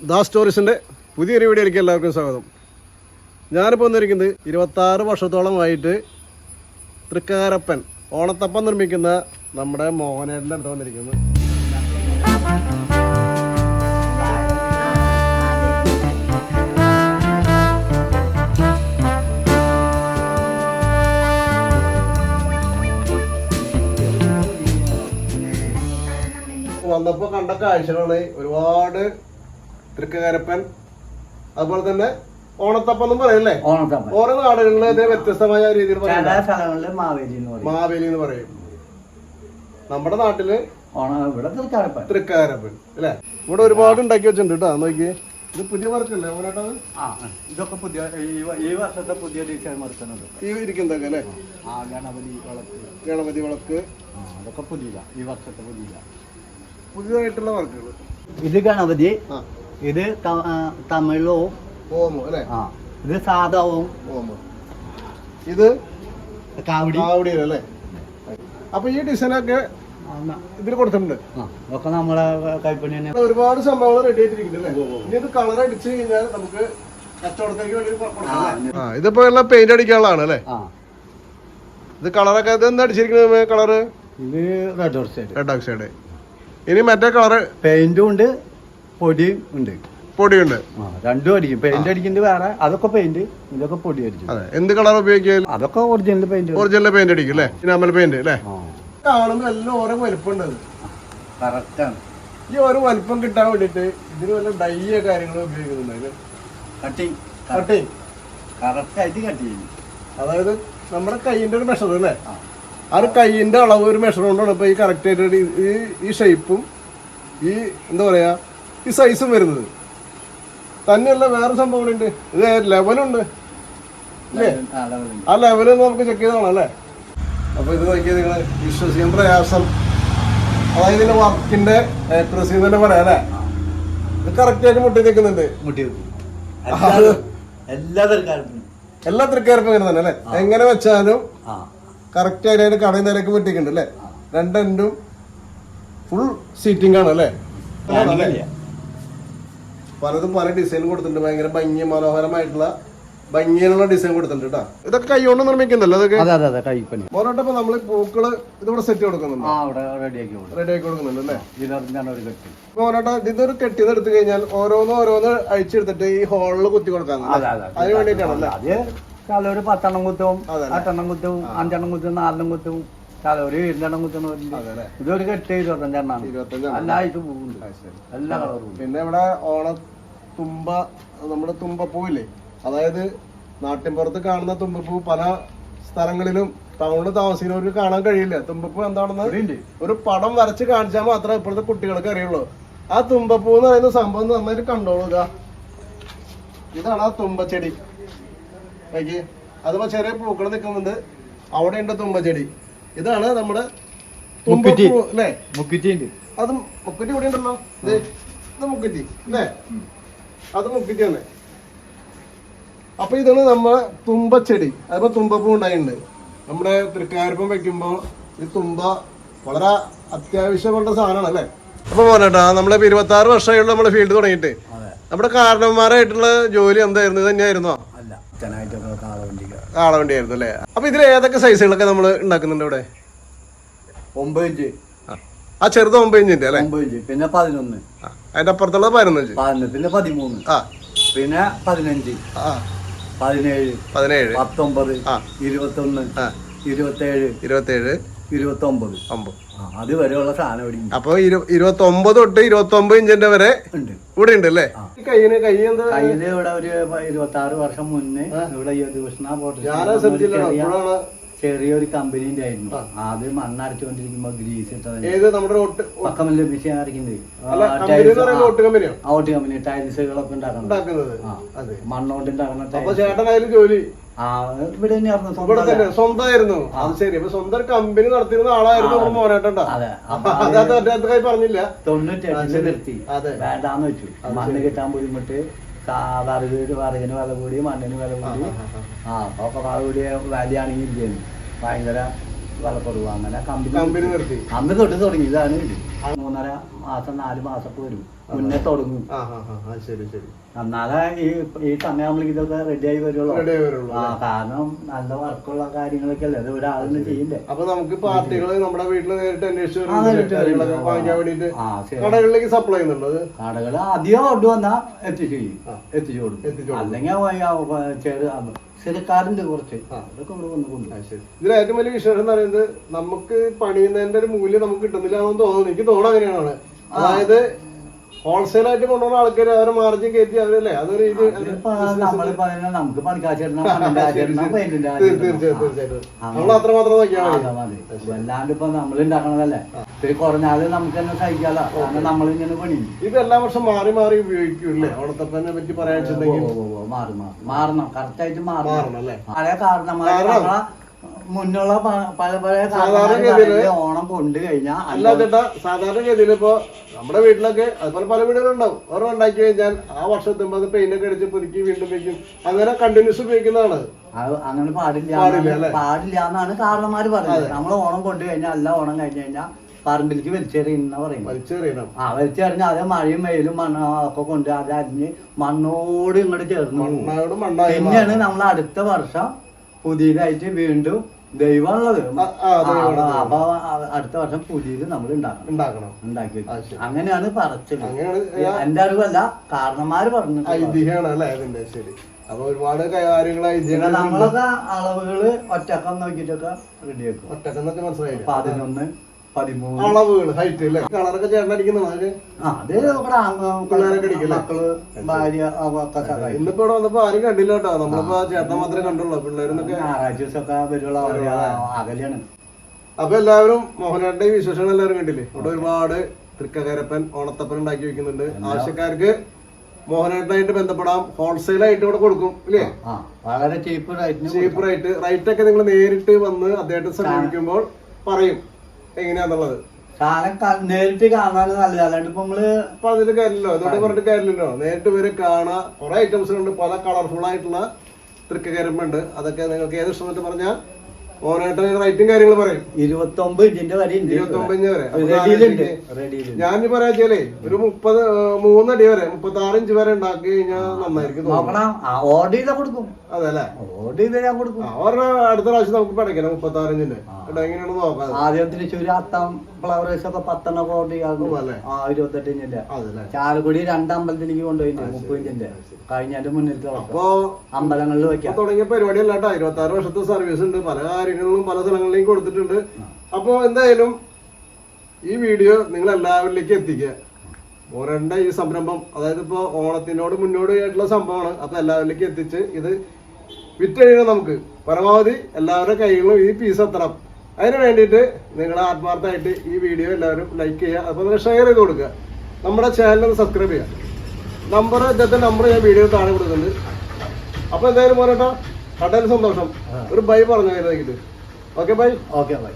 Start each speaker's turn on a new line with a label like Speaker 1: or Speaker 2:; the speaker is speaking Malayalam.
Speaker 1: ദാ സ്റ്റോറീസിന്റെ പുതിയൊരു വീഡിയോയിലേക്ക് എല്ലാവർക്കും സ്വാഗതം. ഞാനിപ്പോൾ വന്നിരിക്കുന്നത് ഇരുപത്താറ് വർഷത്തോളമായിട്ട് തൃക്കാരപ്പൻ ഓണത്തപ്പം നിർമ്മിക്കുന്ന നമ്മുടെ മോഹനേട്ടന്റെ അടുത്ത് വന്നിരിക്കുന്നത് വന്നപ്പോൾ കണ്ട കാഴ്ചകളാണ് ഒരുപാട് തൃക്കാരപ്പൻ അതുപോലെ തന്നെ ഓണത്തപ്പം എന്നും പറയല്ലേ?
Speaker 2: ഓണത്തപ്പൻ.
Speaker 1: ഓരോ നാടുകളിൽ ഇത് വ്യത്യസ്തമായ രീതിയിൽ
Speaker 2: ചില
Speaker 1: പറയാം
Speaker 2: സ്ഥലങ്ങളിൽ മാവേലി എന്ന് പറയും.
Speaker 1: മാവേലി എന്ന് പറയും. നമ്മുടെ നാട്ടിൽ
Speaker 2: ഓണം ഇവിടെ തൃക്കാരപ്പൻ.
Speaker 1: തൃക്കാരപ്പൻ അല്ലേ? ഇവിടെ ഒരുപാട് ഉണ്ടാക്കി വെച്ചിട്ടുണ്ട് കേട്ടോ. നോക്കി ഇത് പുതിയ മറക്കല്ലേ ഓരോട്ടത്
Speaker 2: ആ ഇതൊക്കെ പുതിയ ഈ ഈ വർഷത്തെ പുതിയ ഡിസൈൻ മറക്കുന്നത്
Speaker 1: ഈ ഇരിക്കുന്നതൊക്കെ അല്ലേ?
Speaker 2: ആ ഗണപതി വിളക്ക്.
Speaker 1: ഗണപതി വിളക്ക്.
Speaker 2: ആ, അതൊക്കെ പുതിയ ഈ വർഷത്തെ പുതിയ
Speaker 1: പുതിയതായിട്ടുള്ള വർക്കുകൾ
Speaker 2: ഇത് ഗണപതി.
Speaker 1: ആ.
Speaker 2: ഇത് ത- ആ, തമിഴും
Speaker 1: ഓമോ അല്ലേ?
Speaker 2: ആ ഇത് സാധാവും.
Speaker 1: ഓമോ. ഇത്
Speaker 2: കാവടി.
Speaker 1: കാവടിയല്ലേ അപ്പൊ ഈ ഡിസൈനൊക്കെ ഇതിൽ കൊടുത്തിട്ടുണ്ട്.
Speaker 2: ഒക്കെ നമ്മളെ കൈപ്പണി തന്നെ.
Speaker 1: ഒരുപാട് സംഭവങ്ങൾ റെഡി ആയിട്ടിരിക്കുന്നുണ്ട് ഇനി ഇത് കളർ അടിച്ച് കഴിഞ്ഞാൽ നമുക്ക് കച്ചവടത്തേക്ക് വേണ്ടി ഇതിപ്പോ എല്ലാം പെയിന്റ് അടിക്കാനുള്ളതാണ് അല്ലേ?
Speaker 2: ആ.
Speaker 1: ഇത് കളറൊക്കെ ഇത് എന്താ അടിച്ചിരിക്കുന്നത് കളറ്
Speaker 2: ഇത് റെഡ് ഓക്സൈഡ്
Speaker 1: റെഡ് ഓക്സൈഡ് ഇനി മറ്റേ കളറ്
Speaker 2: പെയിന്റും ഉണ്ട്. പൊടിയും ഉണ്ട്.
Speaker 1: പൊടിയുണ്ട്.
Speaker 2: ആ രണ്ടും അടിക്കും. പെയിന്റ് അടിക്കുന്നത് വേറെ അതൊക്കെ പെയിന്റ് ഇതൊക്കെ പൊടി അടിക്കും.
Speaker 1: അതെ. എന്ത് കളർ ഉപയോഗിക്കാലും?
Speaker 2: അതൊക്കെ ഒറിജിനൽ പെയിന്റ്
Speaker 1: ഒറിജിനൽ പെയിന്റ് അടിക്കും അല്ലേ? ഇനാമൽ പെയിന്റ് അല്ലേ?
Speaker 2: ആ.
Speaker 1: കാണുമ്പോൾ എല്ലാം ഓരോ വലിപ്പമുണ്ട്.
Speaker 2: കറക്റ്റാണ്
Speaker 1: ഈ ഓരോ വലിപ്പം കിട്ടാൻ വേണ്ടിയിട്ട് ഇതിന് വല്ല ഡൈയ കാര്യങ്ങൾ ഉപയോഗിക്കുന്നുണ്ട്
Speaker 2: കട്ടിങ്
Speaker 1: കട്ടിങ്
Speaker 2: കറക്റ്റായിട്ട് കട്ട് ചെയ്യും.
Speaker 1: അതായത് നമ്മുടെ കൈയിന്റെ ഒരു മെഷർ അല്ലേ?
Speaker 2: ആ.
Speaker 1: ഒരു കൈയിന്റെ അളവ് ഒരു മെഷർ കൊണ്ടാണ് ഇപ്പൊ ഈ കറക്റ്റ് ആയിട്ട് ഈ ഈ ഷേപ്പും ഈ എന്താ പറയാ ഈ സൈസും വരുന്നത്. തന്നെയല്ല വേറെ സംഭവം ഉണ്ട് ഇത് ലെവലുണ്ട് അല്ലേ?
Speaker 2: ആ,
Speaker 1: ലെവൽ നമുക്ക് ചെക്ക് ചെയ്തതാണ് അല്ലേ? അപ്പോൾ ഇത് നോക്കിയത് നിങ്ങൾ വിശ്വസിക്കാൻ പ്രയാസം. അതായത് ഇതിന്റെ വർക്കിന്റെ ആക്യുറസി തന്നെ പറയാം അല്ലേ? ഇത് കറക്റ്റ് ആയിട്ട് മുട്ടി നിൽക്കുന്നുണ്ട്
Speaker 2: മുട്ടി. എല്ലാ- എല്ലാ
Speaker 1: എല്ലാ തന്നെ അല്ലേ? എങ്ങനെ വെച്ചാലും കറക്റ്റ് ആയിട്ട് അതിന്റെ കടയിൽ നിരക്ക് പറ്റിക്കുന്നുണ്ട് അല്ലേ? രണ്ടെൻഡും ഫുൾ സീറ്റിംഗ് ആണ് അല്ലേ. പലതും പല ഡിസൈൻ കൊടുത്തിട്ടുണ്ട്. ഭയങ്കര ഭംഗി മനോഹരമായിട്ടുള്ള ഭംഗിയിലുള്ള ഡിസൈൻ കൊടുത്തിട്ടുണ്ട് കേട്ടോ. ഇതൊക്കെ കൈകൊണ്ട് നിർമ്മിക്കുന്നല്ലോ അതൊക്കെ?
Speaker 2: അതെ അതെ അതെ കൈപ്പണി.
Speaker 1: മോനോട്ടപ്പോ നമ്മൾ പൂക്കൾ ഇതിവിടെ സെറ്റ് കൊടുക്കുന്നുണ്ട്?
Speaker 2: ആ അവിടെ റെഡിയാക്കി കൊടുക്കും.
Speaker 1: കൊടുക്കുന്നുണ്ട് അല്ലേ
Speaker 2: ഇതിലറിഞ്ഞാണ് ഒരു കെട്ടി.
Speaker 1: ഇതൊരു കെട്ടിന്ന് എടുത്തു കഴിഞ്ഞാൽ ഓരോന്ന് ഓരോന്ന് അഴിച്ചെടുത്തിട്ട് ഈ ഹോളിൽ കുത്തി കൊടുക്കാൻ
Speaker 2: അതെ അതെ
Speaker 1: അതിന് വേണ്ടിയിട്ടാണല്ലേ?
Speaker 2: അത് ചിലവര് പത്തെണ്ണം
Speaker 1: കുത്തവും.
Speaker 2: എട്ടെണ്ണം കുത്തും അഞ്ചെണ്ണം കുത്തും നാലെണ്ണം കുത്തും. ചിലവര് ഇരുന്നെണ്ണം കുത്തുന്നവരുണ്ട്.
Speaker 1: അതെ
Speaker 2: ഇതൊരു കെട്ട് ഇരുപത്തഞ്ചെണ്ണാണ്
Speaker 1: ഇരുപത്തഞ്ചാണ്
Speaker 2: എല്ലാ ആയിട്ട് പോകുന്നുണ്ട്
Speaker 1: ആ,
Speaker 2: എല്ലാ കളറും
Speaker 1: പിന്നെ ഇവിടെ ഓണ തുമ്പ നമ്മുടെ തുമ്പപ്പൂവില്ലേ? അതായത് നാട്ടിൻപുറത്ത് കാണുന്ന തുമ്പപ്പൂ പല സ്ഥലങ്ങളിലും ടൗണിൽ താമസിക്കുന്നവർക്ക് കാണാൻ കഴിയില്ല. തുമ്പപ്പൂ എന്താണെന്ന്. ഒരു പടം വരച്ച് കാണിച്ചാൽ മാത്രമേ ഇപ്പോഴത്തെ കുട്ടികൾക്ക് അറിയുള്ളൂ. ആ തുമ്പപ്പൂ എന്ന് പറയുന്ന സംഭവം നന്നായിട്ട് കണ്ടോളുക ഇതാണ് ആ തുമ്പച്ചെടി. അതുപോലെ ചെറിയ പൂക്കൾ നിൽക്കുന്നുണ്ട്. അവിടെ ഉണ്ട് തുമ്പച്ചെടി. ഇതാണ് നമ്മുടെ അല്ലേ? അത് മുക്കുറ്റി ഇവിടെ ഉണ്ടല്ലോ ഇത് മുക്കുറ്റി അല്ലേ? അത് മുക്കുറ്റി തന്നെ. അപ്പൊ ഇതാണ് നമ്മളെ തുമ്പച്ചെടി. അതിപ്പോ തുമ്പപ്പൂ ഉണ്ടായിട്ടുണ്ട്. നമ്മുടെ തൃക്കാരപ്പം വെക്കുമ്പോ ഈ തുമ്പ വളരെ അത്യാവശ്യമുള്ള സാധനമാണ് അല്ലേ? അപ്പൊ പോരാട്ടാ നമ്മളെ ഇരുപത്തി ആറ് വർഷമായുള്ള നമ്മുടെ ഫീൽഡ് തുടങ്ങിയിട്ട്. നമ്മുടെ കാരണവന്മാരായിട്ടുള്ള ജോലി എന്തായിരുന്നു? ഇത് തന്നെയായിരുന്നോ?
Speaker 2: അല്ല.
Speaker 1: കാളവണ്ടിയായിരുന്നു അല്ലേ? അപ്പൊ ഇതിൽ ഏതൊക്കെ സൈസുകളൊക്കെ നമ്മൾ ഉണ്ടാക്കുന്നുണ്ട് ഇവിടെ?
Speaker 2: ഒമ്പത് ഇഞ്ച്
Speaker 1: ആ. ചെറുത് ഒമ്പത് ഇഞ്ചിന്റെ അല്ലേ?
Speaker 2: ഒമ്പത് ഇഞ്ച് പിന്നെ പതിനൊന്ന്.
Speaker 1: അതിന്റെ അപ്പുറത്തുള്ളത് പതിനൊന്ന്
Speaker 2: പതിനൊന്ന്. പിന്നെ പതിമൂന്ന്.
Speaker 1: ആ.
Speaker 2: പിന്നെ പതിനഞ്ച്.
Speaker 1: ആ.
Speaker 2: പതിനേഴ്.
Speaker 1: പതിനേഴ്.
Speaker 2: പത്തൊമ്പത്.
Speaker 1: ആ.
Speaker 2: ഇരുപത്തൊന്ന്.
Speaker 1: ആ.
Speaker 2: ഇരുപത്തേഴ്.
Speaker 1: ഇരുപത്തേഴ്.
Speaker 2: ഇരുപത്തൊമ്പത്.
Speaker 1: ഒമ്പത്.
Speaker 2: അത് വരെയുള്ള സാധനം ഇവിടെ ഉണ്ട്.
Speaker 1: അപ്പൊ ഇരു ഇരുപത്തി ഒമ്പത് തൊട്ട് ഇരുപത്തി ഒമ്പത് ഇഞ്ചിന്റെ വരെ
Speaker 2: ഉണ്ട്.
Speaker 1: ഇവിടെ ഉണ്ട് അല്ലേ? ഈ കയ്യിന് കൈ എന്താ?
Speaker 2: കയ്യിൽ ഇവിടെ ഒരു ഇരുപത്തി ആറ് വർഷം മുന്നേ ഇവിടെ ഈ കൃഷ്ണ ചെറിയൊരു കമ്പനീന്റെ ആയിരുന്നു. അത് മണ്ണടച്ചുകൊണ്ടിരിക്കുമ്പോ ഗ്രീസ് ഇട്ടത്
Speaker 1: ഏത് നമ്മുടെ ഒട്ട്
Speaker 2: പക്കം ലഭിച്ച് അരക്കുന്നത്
Speaker 1: അല്ല കമ്പനി
Speaker 2: ടൈൽസുകളൊക്കെ ഉണ്ടാക്കണം
Speaker 1: ഉണ്ടാക്കുന്നത്.
Speaker 2: മണ്ണോണ്ട് ഉണ്ടാക്കുന്ന ഇവിടെ തന്നെയായിരുന്നു
Speaker 1: സ്വന്തമായിരുന്നു. അത് ശരി. അപ്പൊ സ്വന്തം കമ്പനി നടത്തിയിരുന്ന ആളായിരുന്നു നമ്മുടെ മോനേട്ടണ്ട
Speaker 2: അതെ.
Speaker 1: പറഞ്ഞില്ല.
Speaker 2: തൊണ്ണൂറ്റി നിർത്തി. വേണ്ടാന്ന് വെച്ചു. മണ്ണ് കിട്ടാൻ ബുദ്ധിമുട്ട് വീട് വറകിന് വില കൂടി മണ്ണിന് വില കൂടി. ആ അപ്പൊ വില കൂടിയ വിലയാണെങ്കിൽ ഭയങ്കര വിലക്കുറവ് അങ്ങനെ കമ്പനി
Speaker 1: നിർത്തി.
Speaker 2: അന്ന് തൊട്ട് തുടങ്ങി ഇതാണ് ഇത്. മൂന്നര മാസം നാല് മാസമൊക്കെ വരും. മുന്നേ തുടങ്ങും.
Speaker 1: ശരി ശരി.
Speaker 2: എന്നാലേ ഈ ഈ സമയമാകുമ്പോൾ ഇതൊക്കെ റെഡിയായി വരുള്ളൂ. ആ കാരണം നല്ല വർക്കുള്ള കാര്യങ്ങളൊക്കെ അല്ലേ? അത് ഒരാളിന് ചെയ്യണ്ടേ
Speaker 1: അപ്പൊ നമുക്ക് പാർട്ടികൾ നമ്മുടെ വീട്ടിൽ നേരിട്ട് അന്വേഷിച്ചു കടകളിലേക്ക് സപ്ലൈ ചെയ്യുന്നുണ്ട്
Speaker 2: കടകൾ അധികം കൊണ്ടുവന്നാ വന്നാ എത്തിച്ചു ചെയ്യും എത്തിച്ചു കൊടുക്കും. അല്ലെങ്കിൽ ചെറു സിലക്കാരുണ്ട് കുറച്ച്. അതൊക്കെ ഇവിടെ വന്ന്
Speaker 1: ഇതിൽ ഏറ്റവും വലിയ വിശേഷം എന്ന് പറയുന്നത് നമുക്ക് പണിയുന്നതിന്റെ ഒരു മൂല്യം നമുക്ക് കിട്ടുന്നില്ല എന്ന് തോന്നുന്നു. എനിക്ക് തോന്നുന്നു അങ്ങനെയാണ് അതായത് ഹോൾസെയിൽ ആയിട്ട് കൊണ്ടുപോകുന്ന ആൾക്കാർ അവരെ മാർജിൻ കയറ്റി അവരല്ലേ? അതൊരു ഇത്
Speaker 2: നമുക്ക് തീർച്ചയായിട്ടും പണിന്റെ ആചരണം പെയിന്റിന്റെ
Speaker 1: തീർ- തീർച്ചയായും തീർച്ചയായും. നമ്മൾ അത്രമാത്രം നോക്കിയാൽ മതി.
Speaker 2: അല്ലാണ്ട് ഇപ്പൊ നമ്മൾ ഉണ്ടാക്കണതല്ലേ ഇത്തിരി കുറഞ്ഞാലും നമുക്ക് തന്നെ സഹിക്കാതെ കാരണം നമ്മൾ ഇങ്ങനെ പണി
Speaker 1: ഇത് എല്ലാ വർഷം മാറി മാറി ഉപയോഗിക്കൂല്ലേ? അവിടത്തപ്പനെ പറ്റി പറയാൻ
Speaker 2: മാറി മാറി മാറണം. കറക്റ്റ് ആയിട്ട് മാറണം.
Speaker 1: അല്ലേ?
Speaker 2: പഴയ കാരണന്മാര് മുന്നുള്ള പല
Speaker 1: പല
Speaker 2: കാരണന്മാര് ഓണം കൊണ്ട് കഴിഞ്ഞാൽ
Speaker 1: അല്ല ചേട്ടാ സാധാരണ ഗതിയിൽ ഇപ്പൊ നമ്മുടെ വീട്ടിലൊക്കെ അതുപോലെ പല വീടുകളുണ്ടാവും ഓരോ ഉണ്ടാക്കി കഴിഞ്ഞാൽ ആ വർഷത്തുമ്പോ അത് പെയിന്റ് ഒക്കെ അടിച്ച് പുതുക്കി വീണ്ടും വെക്കും. അങ്ങനെ കണ്ടിന്യൂസ് ഉപയോഗിക്കുന്നതാണ്.
Speaker 2: അങ്ങനെ പാടില്ല
Speaker 1: പാടില്ല
Speaker 2: എന്നാണ്
Speaker 1: അല്ലേ?
Speaker 2: പാടില്ല എന്നാണ് കാരണന്മാര് പറയുന്നത്. നമ്മൾ ഓണം കൊണ്ട് കഴിഞ്ഞാൽ അല്ല ഓണം കഴിഞ്ഞു കഴിഞ്ഞാൽ പറമ്പിലേക്ക് വലിച്ചെറിയുന്ന പറയും
Speaker 1: വലിച്ചെറിയണം.
Speaker 2: ആ വലിച്ചെറിഞ്ഞ് അതേ മഴയും വെയിലും മണ്ണും ഒക്കെ കൊണ്ട് അത് അരിഞ്ഞ് മണ്ണോട് ഇങ്ങോട്ട് ചേർന്നു. പിന്നെയാണ് നമ്മൾ അടുത്ത വർഷം പുതിയതായിട്ട് വീണ്ടും ദൈവമുള്ളത് അപ്പൊ അടുത്ത വർഷം പുതിയത് നമ്മൾ ഉണ്ടാക്കണം.
Speaker 1: ഉണ്ടാക്കണം.
Speaker 2: ഉണ്ടാക്കി. അങ്ങനെയാണ് പറച്ചത് എന്റെ അറിവല്ല കാരണന്മാര് പറഞ്ഞു.
Speaker 1: ഐതിഹ്യമാണ് അല്ലേ അതിന്റെ ശരി. അപ്പൊ ഒരുപാട്
Speaker 2: നമ്മളൊക്കെ അളവുകൾ ഒറ്റക്കം നോക്കിട്ടൊക്കെ റെഡിയാക്കും
Speaker 1: നോക്കി മനസ്സിലായി
Speaker 2: പതിനൊന്ന് പതിമൂന്ന്.
Speaker 1: അളവുകൾ ഹൈറ്റ് അല്ലേ? കളറൊക്കെ
Speaker 2: ആ അത് നമ്മുടെ ആങ്ങ-
Speaker 1: പിള്ളേരൊക്കെ അടിക്കില്ലേ?
Speaker 2: മക്കൾ ഭാര്യ ഒക്കെ സഹായിക്കും
Speaker 1: ഇന്നിപ്പോ ഇവിടെ വന്നപ്പോ ആരും കണ്ടില്ല കേട്ടോ. നമ്മളിപ്പോ ചേട്ടൻ മാത്രമേ കണ്ടുള്ളൂ. പിള്ളേരൊന്നൊക്കെ
Speaker 2: ഞായറാഴ്ച ദിവസമൊക്കെ വരുള്ള അവർ അകലെയാണ്.
Speaker 1: അപ്പൊ എല്ലാവരും മോഹനാന്റെ ഈ വിശേഷങ്ങൾ എല്ലാവരും കണ്ടില്ലേ? ഇവിടെ ഒരുപാട് തൃക്കകരപ്പൻ ഓണത്തപ്പൻ ഉണ്ടാക്കി വെക്കുന്നുണ്ട്. ആവശ്യക്കാർക്ക് മോഹനായിട്ടായിട്ട് ബന്ധപ്പെടാം. ഹോൾസെയിൽ ആയിട്ട് ഇവിടെ കൊടുക്കും ഇല്ലേ?
Speaker 2: വളരെ ചീപ്പ്
Speaker 1: ചീപ്പറായിട്ട് റേറ്റ് ഒക്കെ നിങ്ങൾ നേരിട്ട് വന്ന് അദ്ദേഹത്തെ സമീപിക്കുമ്പോൾ പറയും. എങ്ങനെയാന്നുള്ളത്?
Speaker 2: സാധനം ക- നേരിട്ട് കാണാൻ നല്ലത്. അല്ലാണ്ട് ഇപ്പൊ നമ്മൾ
Speaker 1: അപ്പൊ അതിന്റെ കാര്യമല്ലോ. ഇതോടെ പറഞ്ഞിട്ട് കാര്യമില്ലല്ലോ. നേരിട്ട് വരെ കാണാം. കുറെ ഐറ്റംസ് ഉണ്ട് പല കളർഫുൾ ആയിട്ടുള്ള തൃക്കകരമ്പുണ്ട്. അതൊക്കെ നിങ്ങൾക്ക് ഏത് ഇഷ്ടം പറഞ്ഞാൽ മോഹനായിട്ട് റേറ്റും കാര്യങ്ങൾ പറയും.
Speaker 2: ഇരുപത്തി ഒമ്പത് ഇഞ്ചിന്റെ വരെ.
Speaker 1: ഒമ്പതിന് വരെ ഞാൻ ഒരു മുപ്പത് മൂന്നടി വരെ മുപ്പത്തി ആറ് ഇഞ്ച് വരെ ഉണ്ടാക്കി കഴിഞ്ഞാൽ നന്നായിരിക്കും
Speaker 2: ഓർഡർ ചെയ്താൽ കൊടുക്കും.
Speaker 1: അതെ
Speaker 2: ഓർഡർ ചെയ്താൽ ഞാൻ കൊടുക്കും.
Speaker 1: ആ അടുത്ത പ്രാവശ്യം നമുക്ക് പഠിക്കണം മുപ്പത്തി ആറ് ഇഞ്ചിന്റെ കേട്ടോ എങ്ങനെയാണെന്ന് നോക്കാം?
Speaker 2: ആദ്യം തൃശ്ശൂര് അത്തം ഫ്ലവേഴ്സ് ഒക്കെ പത്തെണ്ണം ഒക്കെ ഓർഡർ ചെയ്യാറുണ്ട്? ആ ഇരുപത്തെട്ട് ഇഞ്ചിന്റെ.
Speaker 1: അതല്ലേ?
Speaker 2: ചാലക്കുടി രണ്ടമ്പലത്തിലേക്ക് കൊണ്ടുപോയി മുപ്പത് ഇഞ്ചിന്റെ. കഴിഞ്ഞതിന്റെ മുന്നിലത്തെ.
Speaker 1: അപ്പോ
Speaker 2: അമ്പലങ്ങളിൽ വെക്കാം.
Speaker 1: തുടങ്ങിയ പരിപാടി അല്ല കേട്ടോ ഇരുപത്തി ആറ് വർഷത്തെ സർവീസ് ഉണ്ട്. പല കാര്യങ്ങളിലും പല സ്ഥലങ്ങളിലേക്ക് കൊടുത്തിട്ടുണ്ട്. അപ്പോ എന്തായാലും ഈ വീഡിയോ നിങ്ങൾ എല്ലാവരിലേക്കും എത്തിക്കുക. ഓരണ്ട ഈ സംരംഭം അതായത് ഇപ്പോ ഓണത്തിനോട് മുന്നോടി ആയിട്ടുള്ള സംഭവമാണ്. അപ്പൊ എല്ലാവരിലേക്കും എത്തിച്ച് ഇത് വിറ്റഴിയണം നമുക്ക് പരമാവധി എല്ലാവരുടെ കൈകളിലും ഈ പീസ് എത്തണം. അതിന് വേണ്ടിയിട്ട് നിങ്ങൾ ആത്മാർത്ഥമായിട്ട് ഈ വീഡിയോ എല്ലാവരും ലൈക്ക് ചെയ്യുക. അതുപോലെ ഷെയർ ചെയ്ത് കൊടുക്കുക. നമ്മുടെ ചാനൽ സബ്സ്ക്രൈബ് ചെയ്യുക. നമ്പർ ഇദ്ദേഹത്തെ നമ്പർ ഞാൻ വീഡിയോ താഴെ കൊടുക്കുന്നുണ്ട്. അപ്പോൾ എന്തായാലും മോനേട്ടാ കടയിൽ സന്തോഷം. ഒരു ബൈ പറഞ്ഞു ഓക്കെ ബൈ.
Speaker 2: Okay bye.